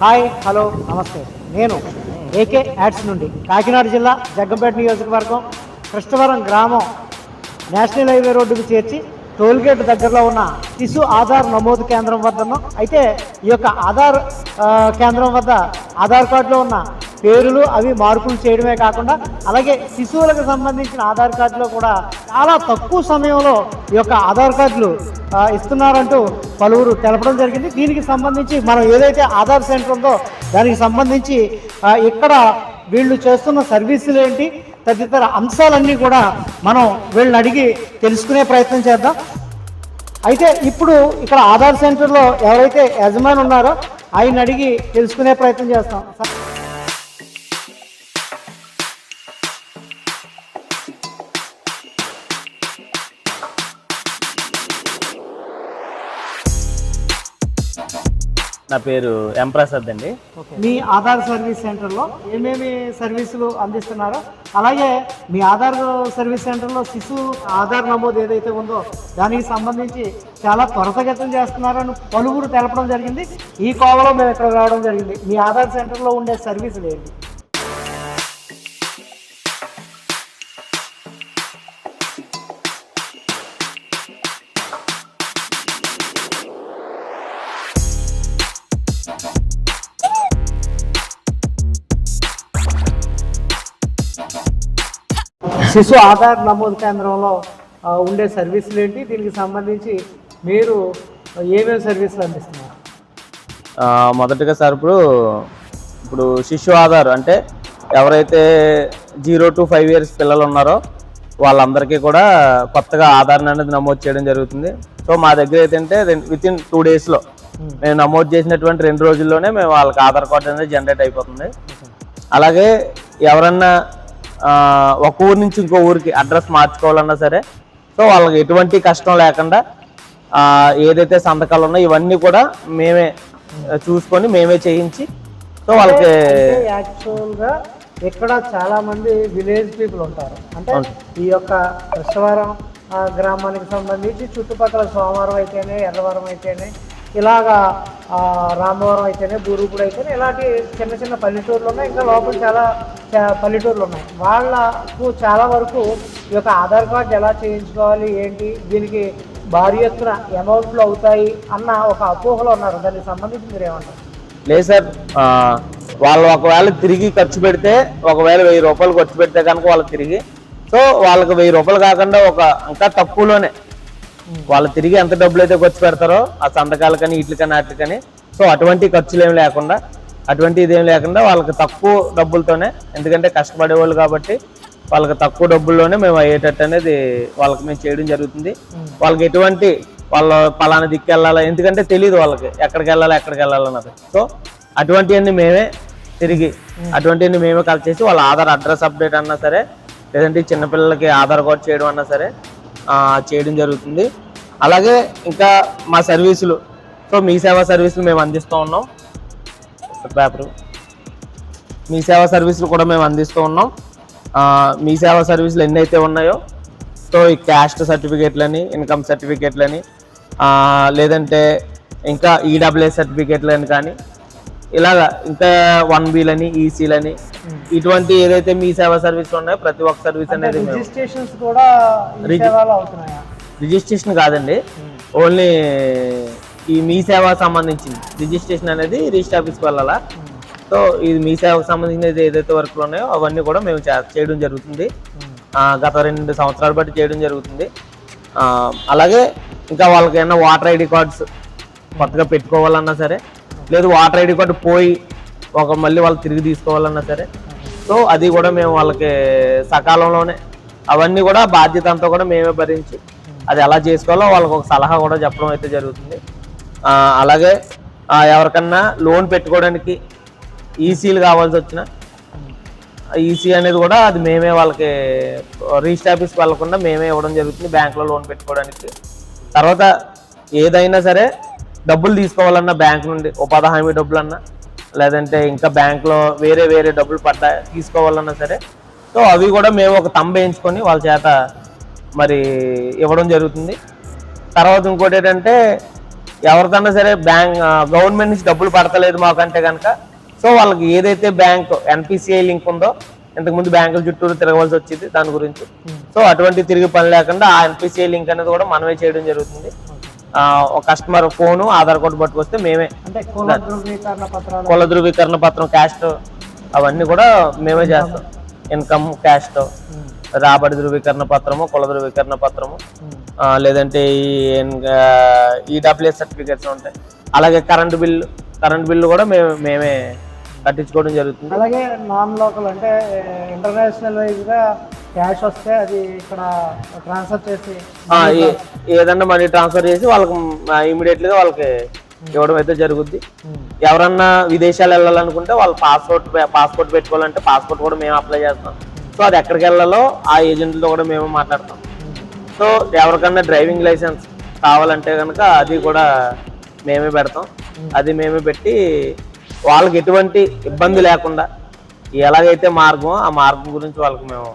Hi hello నమస్తే. నేను AK ads నుండి కాకినాడ జిల్లా జగ్గంపేట నియోజకవర్గం కృష్ణవరం గ్రామం నేషనల్ హైవే రోడ్డుకు చేర్చి టోల్గేట్ దగ్గరలో ఉన్న శిశు ఆధార్ నమోదు కేంద్రం వద్దను అయితే ఈ యొక్క ఆధార్ కేంద్రం వద్ద ఆధార్ కార్డులో ఉన్న పేరులు అవి మార్పులు చేయడమే కాకుండా అలాగే శిశువులకు సంబంధించిన ఆధార్ కార్డులో కూడా చాలా తక్కువ సమయంలో ఈ యొక్క ఆధార్ కార్డులు ఇస్తున్నారంటూ పలువురు తెలపడం జరిగింది. దీనికి సంబంధించి మనం ఏదైతే ఆధార్ సెంటర్ ఉందో దానికి సంబంధించి ఇక్కడ వీళ్ళు చేస్తున్న సర్వీసులు ఏంటి తదితర అంశాలన్నీ కూడా మనం వీళ్ళని అడిగి తెలుసుకునే ప్రయత్నం చేద్దాం. అయితే ఇప్పుడు ఇక్కడ ఆధార్ సెంటర్లో ఎవరైతే యజమాని ఉన్నారో ఆయన అడిగి తెలుసుకునే ప్రయత్నం చేస్తాం. నా పేరు ఎం ప్రసాద్ అండి. మీ ఆధార్ సర్వీస్ సెంటర్లో ఏమేమి సర్వీసులు అందిస్తున్నారో అలాగే మీ ఆధార్ సర్వీస్ సెంటర్లో శిశు ఆధార్ నమోదు ఏదైతే ఉందో దానికి సంబంధించి చాలా త్వరతగతం చేస్తున్నారని పలువురు తెలపడం జరిగింది. ఈ కోవలో మేము ఇక్కడ రావడం జరిగింది. మీ ఆధార్ సెంటర్లో ఉండే సర్వీసులు ఏంటి? శిశు ఆధార్ నమోదు కేంద్రంలో ఉండే సర్వీసులు ఏంటి? దీనికి సంబంధించి మీరు ఏమేమి సర్వీసులు అందిస్తున్నారు? మొదటగా సార్ ఇప్పుడు ఇప్పుడు శిశు ఆధార్ అంటే ఎవరైతే జీరో టు ఫైవ్ ఇయర్స్ పిల్లలు ఉన్నారో వాళ్ళందరికీ కూడా కొత్తగా ఆధార్ అనేది నమోదు చేయడం జరుగుతుంది. సో మా దగ్గర ఏంటంటే విత్ ఇన్ టూ డేస్లో మేము నమోదు చేసినటువంటి రెండు రోజుల్లోనే మేము వాళ్ళకి ఆధార్ కార్డు అనేది జనరేట్ అయిపోతుంది. అలాగే ఎవరన్నా ఒక ఊరు నుంచి ఇంకో ఊరికి అడ్రస్ మార్చుకోవాలన్నా సరే సో వాళ్ళకి ఎటువంటి కష్టం లేకుండా ఆ, ఏదైతే సంతకాలు ఉన్నాయో ఇవన్నీ కూడా మేమే చూసుకొని మేమే చేయించి సో వాళ్ళకి యాక్చువల్గా ఇక్కడ చాలా మంది విలేజ్ పీపుల్ ఉంటారు అంటే. ఈ యొక్క కృష్ణవరం గ్రామానికి సంబంధించి చుట్టుపక్కల సోమవారం అయితేనే ఎర్రవరం అయితేనే ఇలాగా రామవరం అయితేనే బూరుపుడు అయితేనే ఇలాంటి చిన్న చిన్న పల్లెటూర్లు ఉన్నాయి. ఇంకా లోపల చాలా పల్లెటూర్లు ఉన్నాయి. వాళ్ళకు చాలా వరకు ఈ యొక్క ఆధార్ కార్డు ఎలా చేయించుకోవాలి ఏంటి దీనికి భారీ ఎత్తున అమౌంట్లు అవుతాయి అన్న ఒక అపోహలో ఉన్నారు. దానికి సంబంధించి మీరు ఏమంటారు? లేదు సార్ వాళ్ళు ఒకవేళ తిరిగి ఖర్చు పెడితే ఒకవేళ వెయ్యి రూపాయలు ఖర్చు పెడితే కనుక వాళ్ళకి తిరిగి సో వాళ్ళకి వెయ్యి రూపాయలు కాకుండా ఒక ఇంకా తక్కువలోనే వాళ్ళు తిరిగి ఎంత డబ్బులు అయితే ఖర్చు పెడతారో ఆ సంతకాలకని వీటికని వాటికని సో అటువంటి ఖర్చులు ఏమి లేకుండా అటువంటి ఇదేం లేకుండా వాళ్ళకి తక్కువ డబ్బులతోనే ఎందుకంటే కష్టపడే వాళ్ళు కాబట్టి వాళ్ళకి తక్కువ డబ్బుల్లోనే మేము అయ్యేటట్టు అనేది వాళ్ళకి మేము చేయడం జరుగుతుంది. వాళ్ళకి ఎటువంటి వాళ్ళ పలానా దిక్కు వెళ్ళాలా ఎందుకంటే తెలియదు వాళ్ళకి ఎక్కడికి వెళ్ళాలి ఎక్కడికి వెళ్ళాలన్నది సో అటువంటివన్నీ మేమే తిరిగి అటువంటివన్నీ మేమే కలెక్ట్ చేసి వాళ్ళ ఆధార్ అడ్రస్ అప్డేట్ అన్నా సరే లేదంటే చిన్నపిల్లలకి ఆధార్ కార్డ్ చేయడం అన్నా సరే చేయడం జరుగుతుంది. అలాగే ఇంకా మా సర్వీసులు. సో మీ సేవా సర్వీసులు మేము అందిస్తూ ఉన్నాం. పేపరు. మీ సేవా సర్వీసులు కూడా మేము అందిస్తూ ఉన్నాం. మీ సేవా సర్వీసులు ఎన్ని అయితే ఉన్నాయో సో ఈ క్యాస్ట్ సర్టిఫికేట్లని ఇన్కమ్ సర్టిఫికేట్లని లేదంటే ఇంకా ఈడబ్ల్యూఎస్ సర్టిఫికేట్లని కానీ ఇలాగా ఇంకా వన్ బీలని ఈసీలని ఇటువంటి ఏదైతే మీ సేవా సర్వీసులు ఉన్నాయో ప్రతి ఒక్క సర్వీస్ అనేది రిజిస్ట్రేషన్స్ కూడా రిజిస్ట్రేషన్ కాదండి. ఓన్లీ ఈ మీ సేవ సంబంధించింది. రిజిస్ట్రేషన్ అనేది రిజిస్టర్ ఆఫీస్కి వెళ్ళాలా? సో ఇది మీ సేవకు సంబంధించినది ఏదైతే వర్క్లు ఉన్నాయో అవన్నీ కూడా మేము చే- చేయడం జరుగుతుంది. గత రెండు సంవత్సరాలు బట్టి చేయడం జరుగుతుంది. అలాగే ఇంకా వాళ్ళకి ఏమైనా వాటర్ ఐడి కార్డ్స్ కొత్తగా పెట్టుకోవాలన్నా సరే లేదు వాటర్ ఐడి కార్డు పోయి ఒక మళ్ళీ వాళ్ళు తిరిగి తీసుకోవాలన్నా సరే. సో అది కూడా మేము వాళ్ళకి సకాలంలోనే అవన్నీ కూడా బాధ్యత అంతా కూడా మేమే భరించి అది ఎలా చేసుకోవాలో వాళ్ళకి ఒక సలహా కూడా చెప్పడం అయితే జరుగుతుంది. అలాగే ఎవరికన్నా లోన్ పెట్టుకోవడానికి ఈసీలు కావాల్సి వచ్చిన ఈసీ అనేది కూడా అది మేమే వాళ్ళకి రిజిస్టర్ ఆఫీస్కి వెళ్ళకుండా మేమే ఇవ్వడం జరుగుతుంది బ్యాంకులో లోన్ పెట్టుకోవడానికి. తర్వాత ఏదైనా సరే డబ్బులు తీసుకోవాలన్నా బ్యాంక్ నుండి ఉపాధి హామీ డబ్బులన్నా లేదంటే ఇంకా బ్యాంక్లో వేరే వేరే డబ్బులు పడ్డా తీసుకోవాలన్నా సరే సో అవి కూడా మేము ఒక తంబ వేయించుకొని వాళ్ళ చేత మరి ఇవ్వడం జరుగుతుంది. తర్వాత ఇంకోటి ఏంటంటే ఎవరికన్నా సరే బ్యాంక్ గవర్నమెంట్ నుంచి డబ్బులు పడతలేదు మాకంటే కనుక సో వాళ్ళకి ఏదైతే బ్యాంక్ ఎన్పిసిఐ లింక్ ఉందో ఇంతకుముందు బ్యాంకుల చుట్టూరు తిరగవలసి వచ్చింది దాని గురించి. సో అటువంటి తిరిగి పని లేకుండా ఆ ఎన్పిసిఐ లింక్ అనేది కూడా మనమే చేయడం జరుగుతుంది. కస్టమర్ ఫోను ఆధార్ కార్డు పట్టుకొస్తే మేమే కుల ధృవీకరణ పత్రాలు కుల ధృవీకరణ పత్రం క్యాస్ట్ అవన్నీ కూడా మేమే చేస్తాం. ఇన్కమ్ క్యాస్ట్ ఉమ్, రాబడి ధృవీకరణ పత్రము కుల ధృవీకరణ పత్రము లేదంటే ఈ ఈడబ్ల్యూఎస్ సర్టిఫికేట్స్ ఉంటాయి. అలాగే కరెంట్ బిల్లు కరెంట్ బిల్లు కూడా మేము మేమే కట్టించుకోవడం జరుగుతుంది. అలాగే నాన్ లోకల్ అంటే ఇంటర్నేషనల్ వైజ్గా క్యాష్ వస్తే అది ఇక్కడ ట్రాన్స్ఫర్ చేసి ఏదన్నా మనీ ట్రాన్స్ఫర్ చేసి వాళ్ళకి ఇమీడియట్గా వాళ్ళకి ఇవ్వడం అయితే జరుగుద్ది. ఉమ్, ఎవరన్నా విదేశాలు వెళ్ళాలనుకుంటే వాళ్ళు పాస్పోర్ట్ పాస్పోర్ట్ పెట్టుకోవాలంటే పాస్పోర్ట్ కూడా మేము అప్లై చేస్తాం. సో అది ఎక్కడికి వెళ్ళాలో ఆ ఏజెంట్లతో కూడా మేము మాట్లాడతాం. సో ఎవరికన్నా డ్రైవింగ్ లైసెన్స్ కావాలంటే కనుక అది కూడా మేమే పెడతాం. అది మేమే పెట్టి వాళ్ళకి ఎటువంటి ఇబ్బంది లేకుండా ఎలాగైతే మార్గం ఆ మార్గం గురించి వాళ్ళకి మేము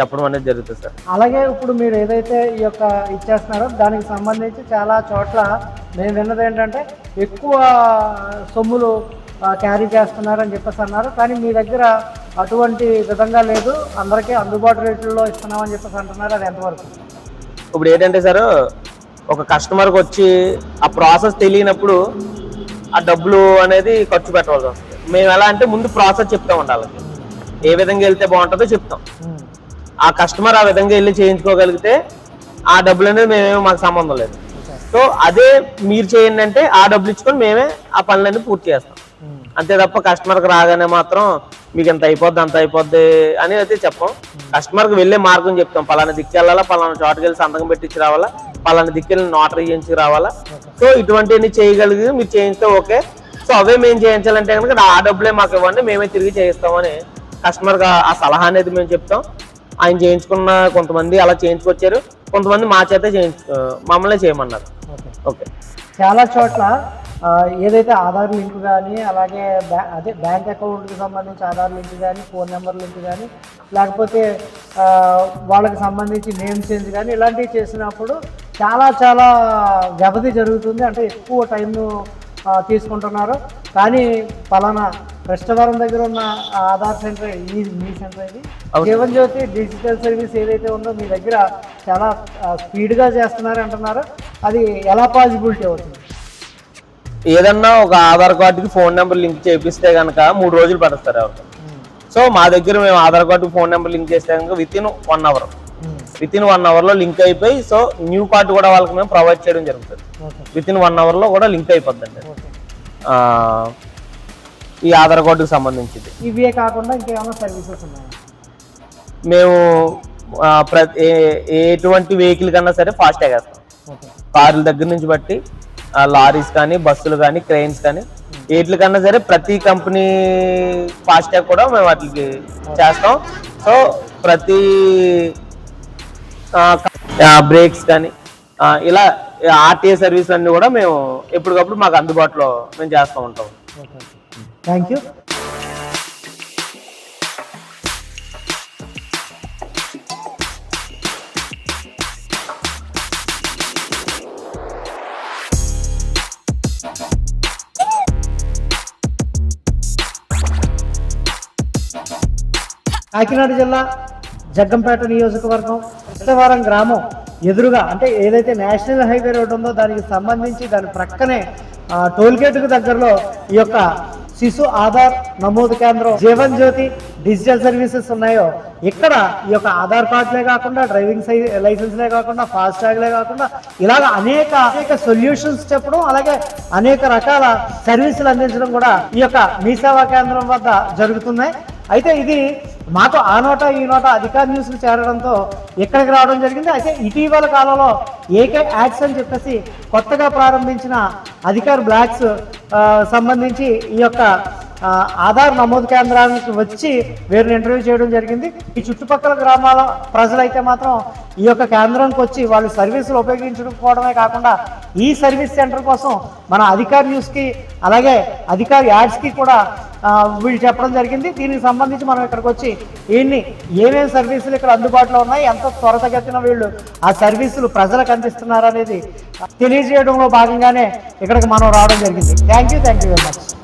చెప్పడం అనేది జరుగుతుంది సార్. అలాగే ఇప్పుడు మీరు ఏదైతే ఈ యొక్క ఇచ్చేస్తున్నారో దానికి సంబంధించి చాలా చోట్ల నేను విన్నది ఏంటంటే ఎక్కువ సొమ్ములు క్యారీ చేస్తున్నారు అని చెప్పేసి అన్నారు. కానీ మీ దగ్గర అటువంటి విధంగా లేదు. అందరికీ అందుబాటు రేట్లలో ఇస్తున్నామని చెప్పేసి అంటున్నారు. అది ఎంతవరకు? ఇప్పుడు ఏంటంటే సార్ ఒక కస్టమర్కి వచ్చి ఆ ప్రాసెస్ తెలియనప్పుడు ఆ డబ్బులు అనేది ఖర్చు పెట్టవలసి వస్తుంది. మేము ఎలా అంటే ముందు ప్రాసెస్ చెప్తాం ఉండాలి. ఏ విధంగా వెళ్తే బాగుంటుందో చెప్తాం. ఆ కస్టమర్ ఆ విధంగా వెళ్ళి చేయించుకోగలిగితే ఆ డబ్బులు అనేది మేమేమో మాకు సంబంధం లేదు. సో అదే మీరు చేయండి అంటే ఆ డబ్బులు ఇచ్చుకొని మేమే ఆ పనులన్నీ పూర్తి చేస్తాం. ఉమ్, అంతే తప్ప కస్టమర్కి రాగానే మాత్రం మీకు ఎంత అయిపోద్ది అంత అయిపోద్ది అని అయితే చెప్పం. కస్టమర్కి వెళ్ళే మార్గం చెప్తాం. పలానా దిక్కు వెళ్ళాలా పలానా చోటుకి వెళ్ళి సంతకం పెట్టించి రావాలా పలానా దిక్కు వెళ్ళి నోటరీ చేయించి రావాలా. సో ఇటువంటివన్నీ చేయగలిగి మీరు చేయిస్తే ఓకే. సో అవే మేము చేయించాలంటే కనుక ఆ డబ్బులే మాకు ఇవ్వండి మేమే తిరిగి చేయిస్తామని కస్టమర్కి ఆ సలహా అనేది మేము చెప్తాం. ఆయన చేయించుకున్న కొంతమంది అలా చేయించుకొచ్చారు. కొంతమంది మా చేత చేయించు మమ్మల్ని చేయమన్నారు. ఓకే. ఓకే. చాలా చోట్ల ఏదైతే ఆధార్ లింక్ కానీ అలాగే బ్యా అదే బ్యాంక్ అకౌంట్కి సంబంధించి ఆధార్ లింక్ కానీ ఫోన్ నెంబర్ లింక్ కానీ లేకపోతే వాళ్ళకి సంబంధించి నేమ్ చేంజ్ కానీ ఇలాంటివి చేసినప్పుడు చాలా చాలా వ్యవధి జరుగుతుంది. అంటే ఎక్కువ ఆ, తీసుకుంటున్నారు. కానీ పలానా కృష్ణవరం దగ్గర ఉన్న ఆధార్ సెంటర్ ఈ మీ సెంటర్ ఇది. జీవన్ జ్యోతి డిజిటల్ సర్వీస్ ఏదైతే ఉందో మీ దగ్గర చాలా స్పీడ్గా చేస్తున్నారు అంటున్నారు. అది ఎలా పాసిబిలిటీ అవుతుంది? ఏదన్నా ఒక ఆధార్ కార్డుకి ఫోన్ నెంబర్ లింక్ చేపిస్తే కనుక మూడు రోజులు పడుస్తారు ఎవరికి. సో మా దగ్గర మేము Aadhaar card phone number link చేస్తే కనుక within one hour. Within one అవర్లో లింక్ అయిపోయి సో న్యూ కార్డు కూడా వాళ్ళకి మేము ప్రొవైడ్ చేయడం జరుగుతుంది. విత్ ఇన్ వన్ అవర్లో కూడా లింక్ ఆ, ఈ ఆధార్ కార్డుకి సంబంధించింది. ఇవే కాకుండా ఇంకేమైనా సర్వీసెస్ ఉన్నాయా? మేము ఆ, ప్ర- ఏ- ఎటువంటి వెహికల్ కన్నా సరే ఫాస్ట్ ట్యాగ్ వేస్తాం కార్ల దగ్గర నుంచి బట్టి లారీస్ కానీ బస్సులు కానీ క్రెయిన్స్ కానీ వీటికన్నా సరే ప్రతి కంపెనీ ఫాస్ట్ ట్యాగ్ కూడా మేము వాటికి చేస్తాం. సో ప్రతి బ్రేక్స్ కానీ ఇలా ఆర్టీఏ సర్వీస్ అన్ని కూడా మేము ఎప్పటికప్పుడు మాకు అందుబాటులో మేము చేస్తూ ఉంటాం. థ్యాంక్ యూ కాకినాడ జిల్లా జగ్గంపేట నియోజకవర్గం కృష్ణవరం గ్రామం ఎదురుగా అంటే ఏదైతే నేషనల్ హైవే రోడ్ ఉందో దానికి సంబంధించి దాని ప్రక్కనే టోల్ గేట్కు దగ్గరలో ఈ యొక్క శిశు ఆధార్ నమోదు కేంద్రం జీవన్ జ్యోతి డిజిటల్ సర్వీసెస్ ఉన్నాయో ఇక్కడ ఈ యొక్క ఆధార్ కార్డులే కాకుండా డ్రైవింగ్ సై- లైసెన్స్లే కాకుండా ఫాస్ట్ ట్యాగ్లే కాకుండా ఇలాగ అనేక అనేక సొల్యూషన్స్ చెప్పడం అలాగే అనేక రకాల సర్వీసులు అందించడం కూడా ఈ యొక్క మీ సేవా కేంద్రం వద్ద జరుగుతున్నాయి. అయితే ఇది మాతో ఆ నోట ఈ నోట అధికార న్యూస్లు చేరడంతో ఇక్కడికి రావడం జరిగింది. అయితే ఇటీవల కాలంలో ఏకే యాడ్స్ అని చెప్పేసి కొత్తగా ప్రారంభించిన అధికార బ్లాక్స్ సంబంధించి ఈ యొక్క ఆధార్ నమోదు కేంద్రానికి వచ్చి వీరిని ఇంటర్వ్యూ చేయడం జరిగింది. ఈ చుట్టుపక్కల గ్రామాల ప్రజలైతే మాత్రం ఈ యొక్క కేంద్రానికి వచ్చి వాళ్ళు సర్వీసులు ఉపయోగించుకోవడమే కాకుండా ఈ సర్వీస్ సెంటర్ కోసం మన అధికార న్యూస్కి అలాగే అధికార యాడ్స్కి కూడా వీళ్ళు చెప్పడం జరిగింది. దీనికి సంబంధించి మనం ఇక్కడికి వచ్చి ఈయన్ని ఏమేమి సర్వీసులు ఇక్కడ అందుబాటులో ఉన్నాయి ఎంత త్వరతగతిన వీళ్ళు ఆ సర్వీసులు ప్రజలకు అందిస్తున్నారు అనేది తెలియజేయడంలో భాగంగానే ఇక్కడికి మనం రావడం జరిగింది. Thank you thank you very much